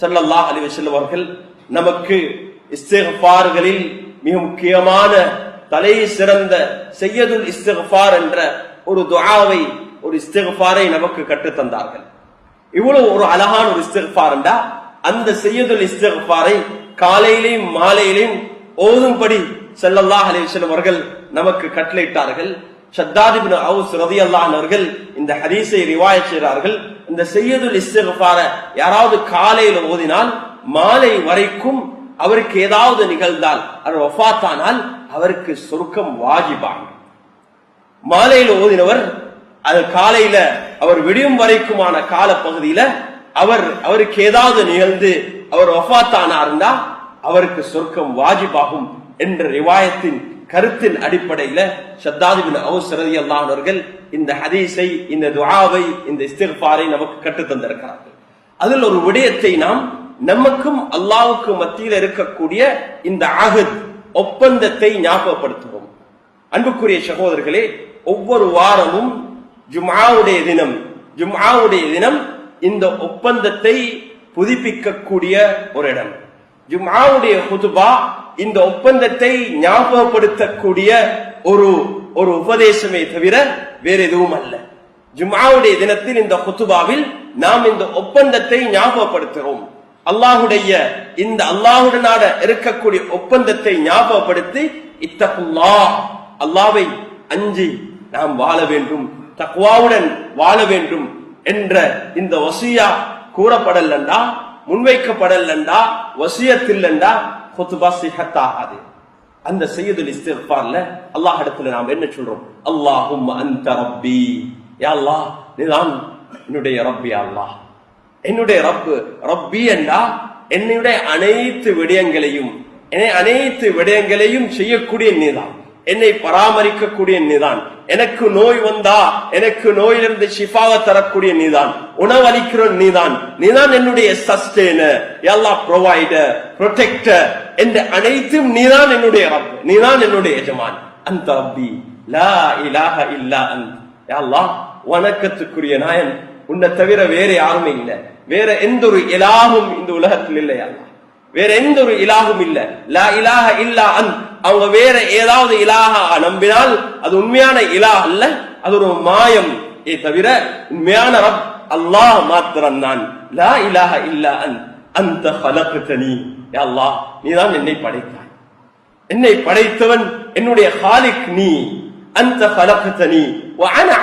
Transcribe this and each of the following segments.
ஸல்லல்லாஹு அலி வஸல்லம் அவர்கள் நமக்கு இஸ்திக்ஃபார்களில் மிக முக்கியமான தலை சிறந்த செய்யதுல் இஸ்திக்ஃபார் என்ற ஒரு துஆவை ஒரு இஸ்திக்ஃபாரை நமக்கு கற்றுத் தந்தார்கள். இவ்வளவு ஒரு அழகான ஒரு இஸ்திக்ஃபார் என்றா அந்த செய்யதுல் இஸ்திக்ஃபாரை காலையிலையும் மாலையிலையும் ஓதும்படி ஸல்லல்லாஹு அலி வஸல்லம் அவர்கள் நமக்கு கட்டளையிட்டார்கள். ஷத்தாத் அவுஸ் ரதி அன்ஹு அவர்கள் இந்த ஹதீஸை ரிவாய் செய்கிறார்கள். இந்த செய்யதுல் இஸ்திக்ஃபார யாராவது காலையில ஓதினால் மாலை வரைக்கும் அவருக்கு ஏதாவது நிகழ்ந்தால் அவர் ஒஃபாத்தானால் அவருக்கு சொர்க்கம் வாஜிபாங்க. மாலையில ஓதினவர் அது காலையில அவர் விடியும் வரைக்குமான கால பகுதியில அவர் அவருக்கு ஏதாவது நிகழ்ந்து அவர் ஒஃபாத்தானா இருந்தா அவருக்கு சொர்க்கம் வாஜிபாகும் என்ற ரிவாயத்தின் கருத்தின் அடிப்படையில ஷத்தாதிபின் அவசரதி அல்லாஹர்கள் இந்த ஹதீஸை இந்த துஆவை இந்த இஸ்திக்பாரை நமக்கு கற்றுத் தந்திருக்கிறார்கள். அதில் ஒரு விடயத்தை நாம் நமக்கும் அல்லாவுக்கும் மத்தியில் இருக்கக்கூடிய இந்த ஆகத் ஒப்பந்தத்தை ஞாபகப்படுத்துவோம். அன்புக்குரிய சகோதரர்களே ஒவ்வொரு வாரமும் ஜுமாவுடைய தினம் ஜுமாவுடைய தினம் இந்த ஒப்பந்தத்தை புதுப்பிக்கக்கூடிய ஒரு இடம். ஜும்மாவுடைய ஹுதுபா இந்த ஒப்பந்தத்தை ஞாபகப்படுத்தக்கூடிய ஒரு ஒரு உபதேசமே தவிர வேற எதுவும் அல்ல. ஜும்மாவுடைய தினத்தில் இந்த ஹுதுபாவில் நாம் இந்த ஒப்பந்தத்தை ஞாபகப்படுத்துகிறோம். அல்லாஹுடைய இந்த அல்லாஹுடனான இருக்கக்கூடிய ஒப்பந்தத்தை ஞாபகப்படுத்தி இத்தகுல்லா அல்லாவை அஞ்சி நாம் வாழ வேண்டும் தக்குவாவுடன் வாழ வேண்டும் என்ற இந்த வசியா கூறப்படலண்டா? முன்வைக்கப்படலண்டா வசியத்தில்லண்டா ஹுத்துபா சிஹத்தாகாது. அந்த செய்யுதல் இஸ்திஃபார்ல அல்லாஹ் இடத்துல நாம் என்ன சொல்றோம்? அல்லாஹும் அந்த ரப்பி. யா அல்லாஹ் நீதான் என்னுடைய ரப்பி அல்லாஹ். என்னுடைய ரப்பு ரப்பி என்றா என்னுடைய அனைத்து விடயங்களையும் என்னை அனைத்து விடயங்களையும் செய்யக்கூடிய நீதான். என்னை பராமரிக்கக்கூடிய நீதான். எனக்கு நோய் வந்தா எனக்கு நோயிலிருந்து ஷிஃபாவை தரக்கூடிய நீதான். உணவளிக்கிற நீதான். நீதான் என்னுடைய சஸ்டேனர் எல்லா ப்ரொவைடர் ப்ரொடெக்டர் என்ற அனைத்தும் நீதான் என்னுடைய ரப் நீதான் என்னுடைய எஜமான். அந்த ரப்பி லா இலாஹ இல்லா அந்த. யா வணக்கத்துக்குரிய நாயன். உன்னை தவிர வேற யாருமே இல்லை. வேற எந்த ஒரு இலாகும் இந்த உலகத்தில் இல்லையா வேற எந்த ஒரு இலாகும் இல்ல. லா இலாக இல்லா அந் அவங்க வேற ஏதாவது இலாக நம்பினால் அது உண்மையான இலா அல்ல அது ஒரு மாயம். தவிர உண்மையான ரப் அல்லாஹ் மாத்திரம் நான் லா இலாக இல்லா அன். அந்த பலக்குத்தனி அல்லாஹ் நீதான் என்னை படைத்தாய். என்னை படைத்தவன் என்னுடைய ஹாலிக் நீ. அந்த பலக்குத்தனி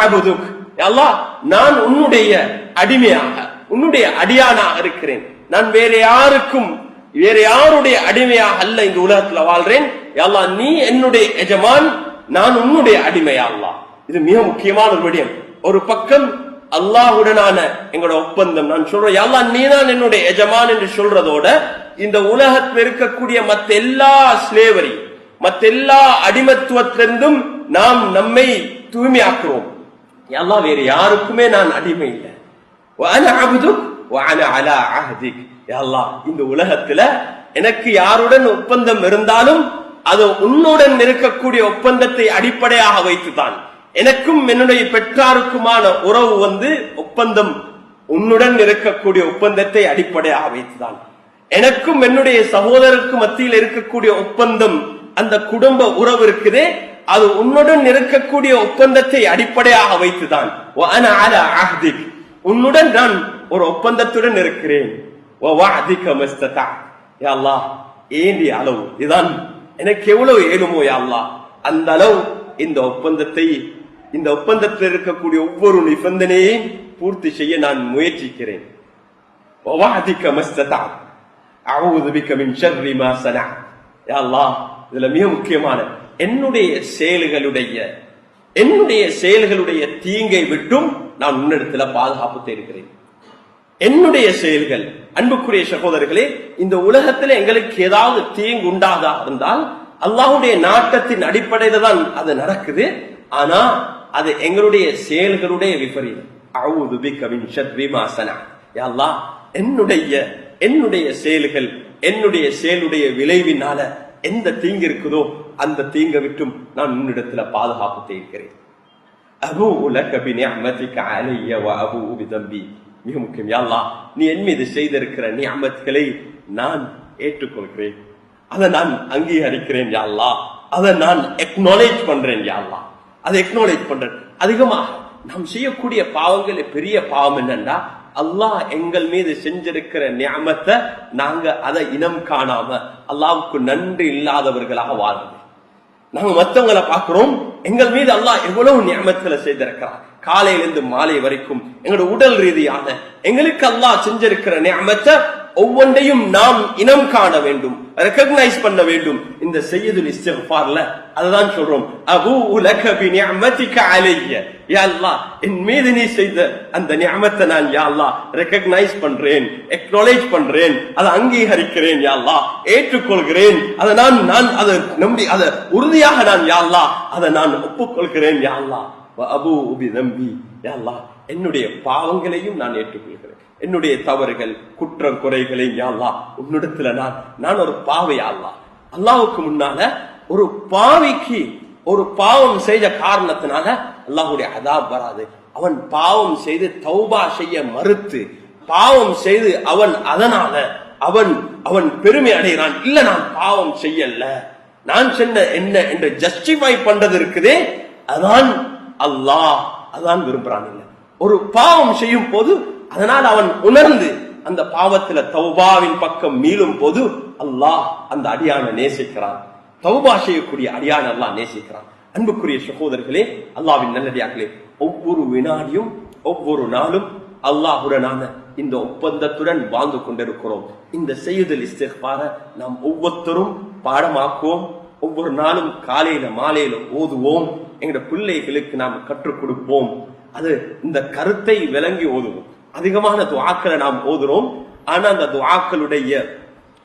அபுதுக். அல்லாஹ் நான் உன்னுடைய அடிமையாக உன்னுடைய அடியானாக இருக்கிறேன். நான் வேற யாருக்கும் வேற யாருடைய அடிமையாக அல்ல இந்த உலகத்துல வாழ்றேன்? யா நீ என்னுடைய எஜமான் நான் உன்னுடைய அடிமையா அல்லாஹ். இது மிக முக்கியமான ஒரு விடயம். ஒரு பக்கம் அல்லாஹுடனான எங்களோட ஒப்பந்தம். நான் சொல்றேன் யா நீ தான் என்னுடைய எஜமான் என்று சொல்றதோட இந்த உலகத்தில் இருக்கக்கூடிய மத்த எல்லா ஸ்லேவரி மத்த எல்லா அடிமத்துவத்திலிருந்தும் நாம் நம்மை தூய்மையாக்குறோம். எல்லாம் வேறு யாருக்குமே நான் அடிமை இல்லை. அலா அஹதிக் அல்லா இந்த உலகத்துல எனக்கு யாருடன் ஒப்பந்தம் இருந்தாலும் அது உன்னுடன் இருக்கக்கூடிய ஒப்பந்தத்தை அடிப்படையாக வைத்துதான் எனக்கும் என்னுடைய பெற்றாருக்குமான உறவு வந்து ஒப்பந்தம் உன்னுடன் இருக்கக்கூடிய ஒப்பந்தத்தை அடிப்படையாக வைத்துதான் எனக்கும் என்னுடைய சகோதரருக்கு மத்தியில் இருக்கக்கூடிய ஒப்பந்தம் அந்த குடும்ப உறவு இருக்குதே அது உன்னுடன் இருக்கக்கூடிய ஒப்பந்தத்தை அடிப்படையாக வைத்துதான் உன்னுடன் நான் ஒரு ஒப்பந்தத்துடன் இருக்கிறேன். அல்லாஹ் ஏந்தி அளவு. இதுதான் எனக்கு எவ்வளவு ஏழுமோ யாழ்லா அந்த அளவு இந்த ஒப்பந்தத்தை இந்த ஒப்பந்தத்தில் இருக்கக்கூடிய ஒவ்வொரு நிபந்தனையையும் பூர்த்தி செய்ய நான் முயற்சிக்கிறேன். இதுல மிக முக்கியமான என்னுடைய செயல்களுடைய என்னுடைய செயல்களுடைய தீங்கை விட்டும் நான் உன்னிடத்துல பாதுகாப்பு தேடுகிறேன். என்னுடைய செயல்கள். அன்புக்குரிய சகோதரர்களே இந்த உலகத்துல எங்களுக்கு ஏதாவது தீங்கு உண்டாதா இருந்தால் அல்லாஹ்வுடைய நாட்டத்தின் அடிப்படையில தான் அது நடக்குது. ஆனா அது எங்களுடைய செயல்களுடைய விபரீதம். அல்லாஹ் என்னுடைய என்னுடைய செயல்கள் என்னுடைய செயலுடைய விளைவினால எந்த தீங்கு இருக்குதோ அந்த தீங்கை விட்டும் நான் உன்னிடத்துல பாதுகாப்பு தேடுகிறேன் அபூ லக பிநிஅமதிக அலைய அபு அபூ பிதம்பி மிக முக்கியம். யாழ்லா நீ என் மீது செய்திருக்கிற நியமத்துகளை நான் ஏற்றுக்கொள்கிறேன். அதை நான் அங்கீகரிக்கிறேன் யாழ்லா அதை நான் எக்னாலேஜ் பண்றேன் யாழ்லா அதை எக்னாலேஜ் பண்றேன். அதிகமாக நாம் செய்யக்கூடிய பாவங்கள் பெரிய பாவம் என்னன்னா அல்லாஹ் எங்கள் மீது செஞ்சிருக்கிற நியமத்தை நாங்க அதை இனம் காணாம அல்லாவுக்கு நன்றி இல்லாதவர்களாக வாழ்றது நாங்க மத்தவங்களை பார்க்கிறோம் எங்கள் மீது அல்லாஹ் எவ்வளவு நியமத்துல செய்திருக்கிறார். காலையிலிருந்து மாலை வரைக்கும் எங்களோட உடல் ரீதியான எங்களுக்கு அல்லாஹ் செஞ்சிருக்கிற நியமத்தை ஒவ்வொன்றையும் நாம் இனம் காண வேண்டும் ரெக்கக்னைஸ் பண்ண வேண்டும். இந்த செய்யதுல் இஸ்திஃபார்ல அதுதான் சொல்றோம். அபு உலக பி நிஅமதிக அலைய. யா அல்லாஹ் என் மீது நீ செய்த அந்த நியமத்தை நான் யா அல்லாஹ் ரெக்கக்னைஸ் பண்றேன் எக்னாலேஜ் பண்றேன் அதை அங்கீகரிக்கிறேன் யா அல்லாஹ் ஏற்றுக்கொள்கிறேன். அதை நான் நான் அதை நம்பி அதை உறுதியாக நான் யா அல்லாஹ் அதை நான் ஒப்புக்கொள்கிறேன் யா அல்லாஹ். அபு உபி நம்பி யா அல்லாஹ் என்னுடைய பாவங்களையும் நான் ஏற்றுக்கொள்கிறேன். என்னுடைய தவறுகள் குற்றம் குறைகளை யாழ்லா உன்னிடத்துல நான் நான் ஒரு பாவை அல்லா அல்லாவுக்கு முன்னால ஒரு பாவிக்கு ஒரு பாவம் செய்த காரணத்தினால அல்லாஹுடைய அதாப் வராது. அவன் பாவம் செய்து தௌபா செய்ய மறுத்து பாவம் செய்து அவன் அதனால அவன் அவன் பெருமை அடைகிறான். இல்ல நான் பாவம் செய்யல. நான் சென்ன என்ன என்று ஜஸ்டிஃபை பண்றது இருக்குதே அதான் அல்லாஹ். அதுதான் விரும்புறான் இல்ல. ஒரு பாவம் செய்யும் போது அதனால் அவன் உணர்ந்து அந்த பாவத்துல தௌபாவின் பக்கம் மீளும் போது அல்லாஹ் அந்த அடியான நேசிக்கிறான். தௌபா செய்யக்கூடிய அடியான அல்லாஹ் நேசிக்கிறான். அன்புக்குரிய சகோதரர்களே அல்லாவின் நல்லடியார்களே ஒவ்வொரு வினாடியும் ஒவ்வொரு நாளும் அல்லாஹுடனான இந்த ஒப்பந்தத்துடன் வாழ்ந்து கொண்டிருக்கிறோம். இந்த செய்யுதல் இஸ்திஃபார நாம் ஒவ்வொருத்தரும் பாடமாக்குவோம். ஒவ்வொரு நாளும் காலையில மாலையில ஓதுவோம். எங்கட பிள்ளைகளுக்கு நாம் கற்றுக் கொடுப்போம். அது இந்த கருத்தை விளங்கி ஓதுவோம். அதிகமான துவாக்களை நாம் ஓதுறோம். ஆனா அந்த துவாக்களுடைய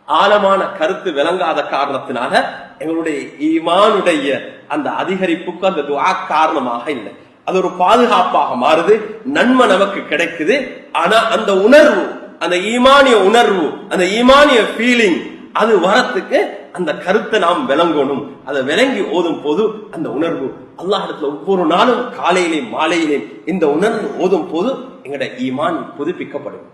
ஆழமான கருத்து விளங்காத காரணத்தினால எங்களுடைய ஈமானுடைய அந்த அதிகரிப்புக்கு அந்த துவா காரணமாக இல்லை. அது ஒரு பாதுகாப்பாக மாறுது நன்மை நமக்கு கிடைக்குது. ஆனா அந்த உணர்வு அந்த ஈமானிய உணர்வு அந்த ஈமானிய ஃபீலிங் அது வரத்துக்கு அந்த கருத்தை நாம் விளங்கணும். அதை விளங்கி ஓதும் போது அந்த உணர்வு அல்லாஹிடத்துல ஒவ்வொரு நாளும் காலையிலே மாலையிலே இந்த உணர்வு ஓதும் போது எங்கட ஈமான் புதுப்பிக்கப்படும்